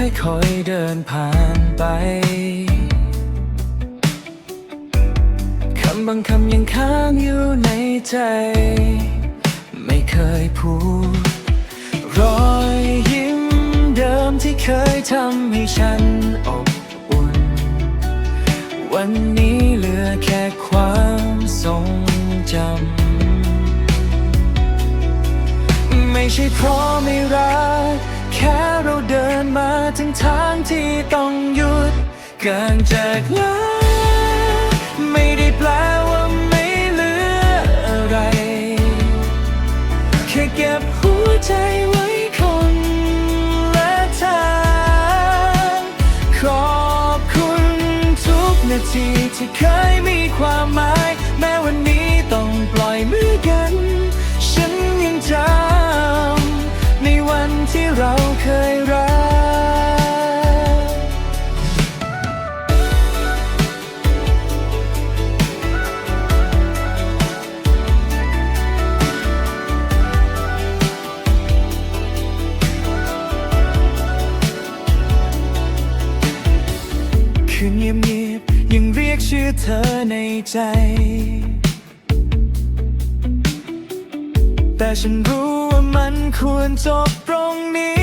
ค่อยๆเดินผ่านไป คำบางคำยังค้างอยู่ในใจ ไม่เคยพูด รอยยิ้มเดิมที่เคยทำให้ฉันอบอุ่น วันนี้เหลือแค่ความทรงจำ ไม่ใช่เพราะไม่รัก ถึงทางที่ต้องหยุดเกินจากลาไม่ได้แปลว่าไม่เหลืออะไร แค่เก็บหัวใจไว้คนละทางขอบคุณทุกนาทีที่เคยมีความหมาย กชื่อเธอในใจ แต่ฉันรู้ว่ามันควรจบตรงนี้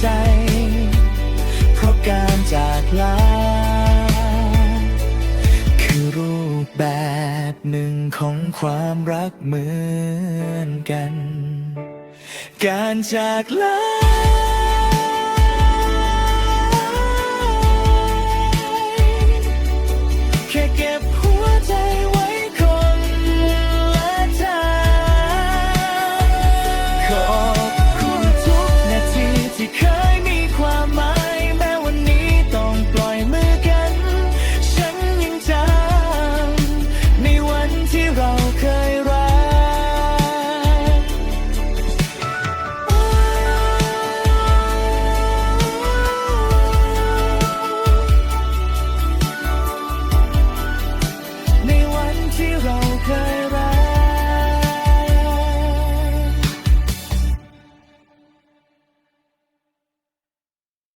ใจ เพราะการจากลา คือรูปแบบหนึ่งของความรักเหมือนกัน การจากลา